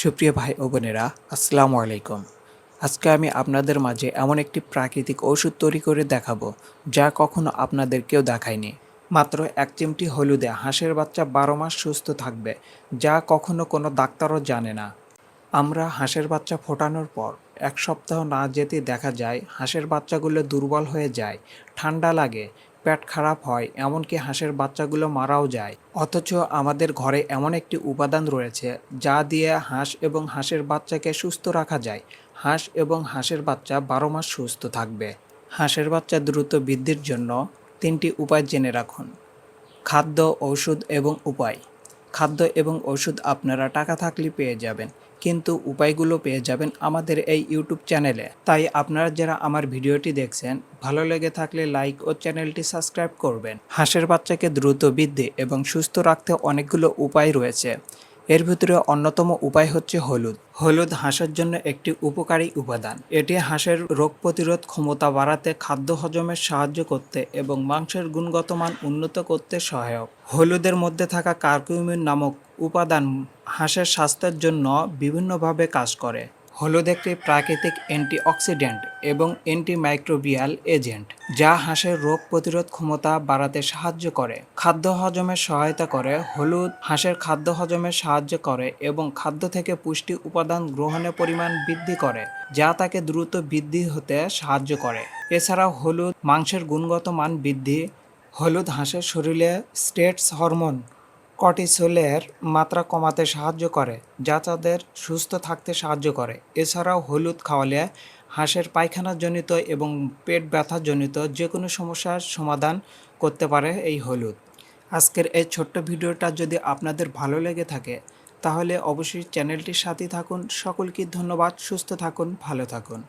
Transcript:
সুপ্রিয় ভাই ও বোনেরা, আসসালামু আলাইকুম। আজকে আমি আপনাদের মাঝে এমন একটি প্রাকৃতিক ওষুধ তৈরি করে দেখাবো, যা কখনো আপনাদের কেউ দেখায়নি। মাত্র এক চিমটি হলুদে হাঁসের বাচ্চা বারো মাস সুস্থ থাকবে, যা কখনো কোনো ডাক্তারও জানে না। আমরা হাঁসের বাচ্চা ফোটানোর পর এক সপ্তাহ না যেতে দেখা যায় হাঁসের বাচ্চাগুলো দুর্বল হয়ে যায়, ঠান্ডা লাগে পেট খারাপ হয়, এমনকি হাঁসের বাচ্চাগুলো মারাও যায়। অথচ আমাদের ঘরে এমন একটি উপাদান রয়েছে, যা দিয়ে হাঁস এবং হাঁসের বাচ্চাকে সুস্থ রাখা যায়। হাঁস এবং হাঁসের বাচ্চা বারো মাস সুস্থ থাকবে। হাঁসের বাচ্চা দ্রুত বৃদ্ধির জন্য তিনটি উপায় জেনে রাখুন। খাদ্য, ঔষধ এবং উপায়। খাদ্য এবং ওষুধ আপনারা টাকা থাকলে পেয়ে যাবেন। কিন্তু উপায়গুলো পেয়ে যাবেন আমাদের এই ইউটিউব চ্যানেলে। তাই আপনারা যারা আমার ভিডিওটি দেখছেন, ভালো লেগে থাকলে লাইক ও চ্যানেলটি সাবস্ক্রাইব করবেন। হাঁসের বাচ্চাকে দ্রুত বৃদ্ধি এবং সুস্থ রাখতে অনেকগুলো উপায় রয়েছে। এর ভিতরে অন্যতম উপায় হচ্ছে হলুদ। হলুদ হাঁসের জন্য একটি উপকারী উপাদান। এটি হাঁসের রোগ প্রতিরোধ ক্ষমতা বাড়াতে, খাদ্য হজমের সাহায্য করতে এবং মাংসের গুণগত মান উন্নত করতে সহায়ক। হলুদের মধ্যে থাকা কার্কুমিন নামক উপাদান হাঁসের স্বাস্থ্যের জন্য বিভিন্নভাবে কাজ করে। হলুদ একটি প্রাকৃতিক অ্যান্টিঅক্সিডেন্ট এবং অ্যান্টিমাইক্রোবিয়াল এজেন্ট, যা হাঁসের রোগ প্রতিরোধ ক্ষমতা বাড়াতে সাহায্য করে। খাদ্য হজমে সহায়তা করে, হলুদ হাঁসের খাদ্য হজমে সাহায্য করে এবং খাদ্য থেকে পুষ্টি উপাদান গ্রহণের পরিমাণ বৃদ্ধি করে, যা তাকে দ্রুত বৃদ্ধি হতে সাহায্য করে। এছাড়াও হলুদ মাংসের গুণগত মান বৃদ্ধি, হলুদ হাঁসের শরীরে স্টেটস হরমোন কর্টিসোলের মাত্রা কমাতে সাহায্য করে, যা তাদের সুস্থ থাকতে সাহায্য করে। এছাড়াও হলুদ খাওয়ালে হাঁসের পায়খানাজনিত এবং পেট ব্যথাজনিত যে কোনো সমস্যার সমাধান করতে পারে এই হলুদ। আজকের এই ছোট্ট ভিডিওটা যদি আপনাদের ভালো লেগে থাকে, তাহলে অবশ্যই চ্যানেলটির সাথে থাকুন। সকলকে ধন্যবাদ। সুস্থ থাকুন, ভালো থাকুন।